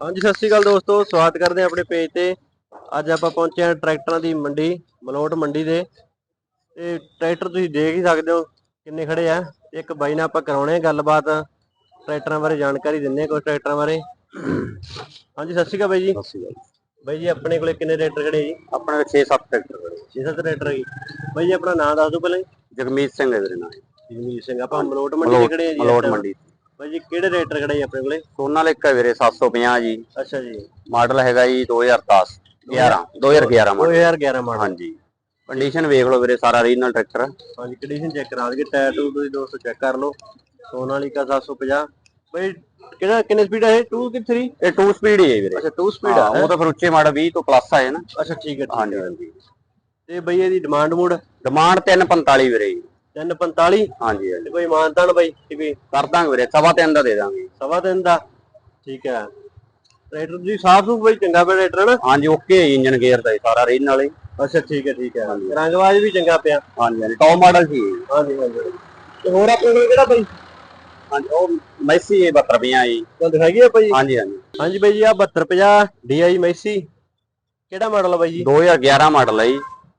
ਹਾਂਜੀ ਸਤਿ ਸ਼੍ਰੀ ਅਕਾਲ ਦੋਸਤੋ ਸਵਾਗਤ ਕਰਦੇ ਹਾਂ ਆਪਣੇ ਪੇਜ ਤੇ। ਅੱਜ ਆਪਾਂ ਪਹੁੰਚੇ ਹਾਂ ਟਰੈਕਟਰਾਂ ਦੀ ਮੰਡੀ ਮਲੋਟ ਮੰਡੀ ਦੇ। ਤੇ ਟਰੈਕਟਰ ਤੁਸੀਂ ਦੇਖ ਹੀ ਸਕਦੇ ਹੋ ਕਿੰਨੇ ਖੜੇ ਆ। ਇੱਕ ਬਾਈ ਨਾਲ ਆਪਾਂ ਕਰਾਉਣੇ ਆ ਗੱਲਬਾਤ ਟਰੈਕਟਰਾਂ ਬਾਰੇ ਜਾਣਕਾਰੀ ਆ ਕੁਝ ਟਰੈਕਟਰਾਂ ਬਾਰੇ। ਹਾਂਜੀ ਸਤਿ ਸ਼੍ਰੀ ਅਕਾਲ ਬਾਈ ਜੀ। ਸਤਿ ਸ਼੍ਰੀ ਅਕਾਲ। ਬਾਈ ਜੀ ਆਪਣੇ ਕੋਲੇ ਕਿੰਨੇ ਟਰੈਕਟਰ ਖੜੇ ਜੀ? ਆਪਣੇ 6-7 ਟਰੈਕਟਰ ਖੜੇ 6-7 ਟਰੈਕਟਰ ਜੀ। ਬਾਈ ਜੀ ਆਪਣਾ ਨਾਮ ਦੱਸ ਦਿਓ ਪਹਿਲਾਂ ਜਗਮੀਤ ਸਿੰਘ ਹੈ ਵੀਰੇ ਨਾਲ। ਜਗਮੀਤ ਸਿੰਘ ਆਪਾਂ ਮਲੋਟ ਮੰਡੀ ਦੇ ਖੜੇ ਆ ਜੀ। ਮਲੋਟ। ਮੰਡੀ। ਬਾਈ ਜੀ ਕਿਹੜੇ ਟਰੈਕਟਰ ਖੜੇ ਆਪਣੇ ਕੋਲੇ? ਸੋਨਾਲਿਕਾ ਵੀਰੇ 750 ਜੀ। ਅੱਛਾ ਜੀ। ਮਾਡਲ ਹੈਗਾ ਜੀ 2010 11 2011 ਮਾਡਲ। 2011 ਮਾਡਲ। ਹਾਂਜੀ। ਕੰਡੀਸ਼ਨ ਵੇਖ ਲਓ ਵੀਰੇ ਸਾਰਾ ਰੀਜਨਲ ਟਰੈਕਟਰ ਹਾਂਜੀ ਕੰਡੀਸ਼ਨ ਚੈੱਕ ਕਰਾ ਦਈਏ ਟਾਇਰ ਟੂ ਤੁਸੀਂ ਦੋਸਤੋ ਚੈੱਕ ਕਰ ਲਓ। ਸੋਨਾਲੀਕਾ 750 ਬਈ ਕਿਹੜਾ ਕਿੰਨੇ ਸਪੀਡ ਹੈ 2 ਕਿ 3 ਇਹ 2 ਸਪੀਡ ਹੀ ਹੈ ਵੀਰੇ। ਅੱਛਾ 2 ਸਪੀਡ ਹਾਂ, ਹੈ? ਉਹ ਤਾਂ ਫਿਰ ਉੱਚੇ ਮਾਡਲ 20 ਤੋਂ ਪਲੱਸ ਆਏ ਨਾ। ਅੱਛਾ ਠੀਕ ਹੈ ਠੀਕ ਹਾਂਜੀ ਹੈ। ਹਾਂਜੀ ਤੇ ਬਈ ਇਹਦੀ ਡਿਮਾਂਡ ਮੂਡ ਡਿਮਾਂਡ 345 ਵੀਰੇ 345 ਹਾਂਜੀ ਹਾਂਜੀ। ਤੇ ਕੋਈ ਮਾਨਤਾਨ ਬਈ ਕਿ ਵੀ ਕਰ ਦਾਂਗੇ ਵੀਰੇ ਸਵਾ ਤਿੰਨ ਦਾ ਦੇ ਦਾਂਗੇ। ਸਵਾ ਦਿਨ ਦਾ? ਠੀਕ ਹੈ। ਟਰੈਕਟਰ ਜੀ ਸਾਫ਼ ਸੁਥਰਾ ਬਈ ਚੰਗਾ ਪਿਆ ਟਰੈਕਟਰ ਹੈ ਨਾ ਹਾਂਜੀ ਓਕੇ ਇੰਜਨ ਗੇਅਰ ਦਾ ਜੀ, ਸਾਰਾ ਰੀਜਨਲ ਹੀ। ਅੱਛਾ ਠੀਕ ਹੈ ਠੀਕ ਹੈ। ਰੰਗਵਾਜ ਵੀ ਚੰਗਾ ਪਿਆ। ਹਾਂਜੀ ਹਾਂਜੀ ਟੌਪ ਮਾਡਲ ਸੀ ਇਹ। ਹਾਂਜੀ ਹਾਂਜੀ। ਤੇ ਹੋਰ ਆਪਣੇ ਕੋਲ ਕਿਹੜਾ ਬਈ? ਹਾਂਜੀ ਉਹ ਮੈਸੀ ਇਹ 72 ਪਿਆ ਜੀ। ਤੁਹਾਨੂੰ ਦਿਖਾਈਏ ਆਪਾਂ ਜੀ। ਹਾਂਜੀ ਹਾਂਜੀ। ਹਾਂਜੀ ਬਈ ਜੀ ਆ 7250 DI ਮੈਸੀ। ਕਿਹੜਾ ਮਾਡਲ ਆ ਬਾਈ ਜੀ? 2011 ਮਾਡਲ ਹੈ ਜੀ।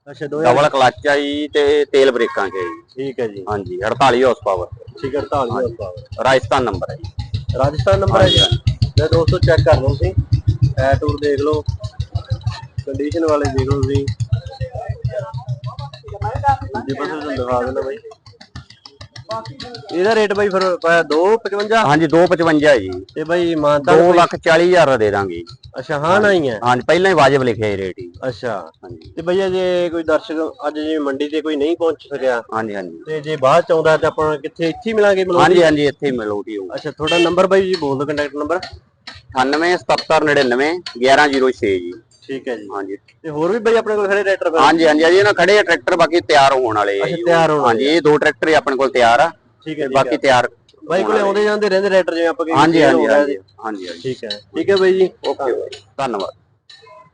ਅੱਛਾ 2000 ਡਬਲ ਕਲਚ ਆ ਜੀ ਤੇ ਤੇਲ ਬ੍ਰੇਕਾਂ ਚ ਹੈ ਜੀ। ਠੀਕ ਹੈ ਜੀ। ਹਾਂਜੀ 48 ਹਾਰਸ ਪਾਵਰ ਠੀਕ ਹੈ 48 horsepower। ਰਾਜਸਥਾਨ ਨੰਬਰ ਹੈ ਜੀ। ਰਾਜਸਥਾਨ ਨੰਬਰ ਹੈ ਜੀ? ਲੈ ਦੋਸਤੋ ਚੈੱਕ ਕਰ ਲਓ ਤੁਸੀਂ। ਟਾਇਰ ਟੂਰ ਦੇਖ ਲਓ। ਕੰਡੀਸ਼ਨ ਵਾਲੇ ਦੇਖ ਲਓ ਤੁਸੀਂ। ਜੀ ਬਸ ਤੁਹਾਨੂੰ ਦਿਖਾ ਦੇਣਾ ਬਾਈ। ਇਹਦਾ ਰੇਟ ਬਾਈ ਫਿਰ ਪਾਇਆ 255 ਹਾਂਜੀ 255 ਹੈ ਜੀ। ਤੇ ਬਾਈ ਮਾਨਤਾ 2 ਲੱਖ 40 ਹਜ਼ਾਰ ਦਾ ਦੇ ਦਾਂਗੇ। ਅੱਛਾ ਹਾਂ ਨਾ ਹੀ ਹੈ? ਹਾਂਜੀ ਪਹਿਲਾਂ ਹੀ ਵਾਜਬ ਲਿਖਿਆ ਰੇਟ ਜੀ ਅੱਛਾ। ਹਾਂਜੀ। ਤੇ ਬਈ ਜੇ ਕੋਈ ਦਰਸ਼ਕ ਅੱਜ ਜੇ ਮੰਡੀ ਤੇ ਕੋਈ ਨਹੀਂ ਪਹੁੰਚ ਸਕਿਆ ਹਾਂਜੀ ਹਾਂਜੀ। ਤੇ ਜੇ ਬਾਅਦ ਚ ਆਉਂਦਾ ਤਾਂ ਆਪਾਂ ਕਿੱਥੇ ਇੱਥੇ ਹੀ ਮਿਲਾਂਗੇ ਹਾਂਜੀ ਹਾਂਜੀ ਇੱਥੇ ਹੀ ਮਿਲੂਗੀ ਅੱਛਾ ਤੁਹਾਡਾ ਨੰਬਰ ਬਾਈ ਜੀ ਬੋਲ ਦਿਓ ਕੰਟੈਕਟ ਨੰਬਰ 98 77 99 1106 ਜੀ। ਠੀਕ ਹੈ ਜੀ। ਹਾਂਜੀ। ਤੇ ਹੋਰ ਵੀ ਬਾਈ ਆਪਣੇ ਕੋਲ ਖੜੇ ਟਰੈਕਟਰ ਫਿਰ ਹਾਂਜੀ ਹਾਂਜੀ ਅਜੇ ਨਾ ਖੜੇ ਆ ਟਰੈਕਟਰ ਬਾਕੀ ਤਿਆਰ ਹੋਣ ਵਾਲੇ ਆ ਅੱਛਾ, ਜੀ। ਤਿਆਰ ਹੋਣ ਹਾਂਜੀ ਇਹ ਦੋ ਟਰੈਕਟਰ ਆਪਣੇ ਕੋਲ ਤਿਆਰ ਆ। ਠੀਕ ਹੈ ਤੇ ਬਾਕੀ ਤਿਆਰ। ਬਾਈ ਕੋਲੇ ਆਉਂਦੇ ਜਾਂਦੇ ਰਹਿੰਦੇ ਟਰੈਕਟਰ ਜਿਵੇਂ ਆਪਾਂ ਕਹੀ ਹਾਂਜੀ। ਹਾਂਜੀ ਹਾਂਜੀ ਠੀਕ ਹੈ ਠੀਕ ਹੈ ਬਾਈ ਜੀ। ਓਕੇ ਧੰਨਵਾਦ।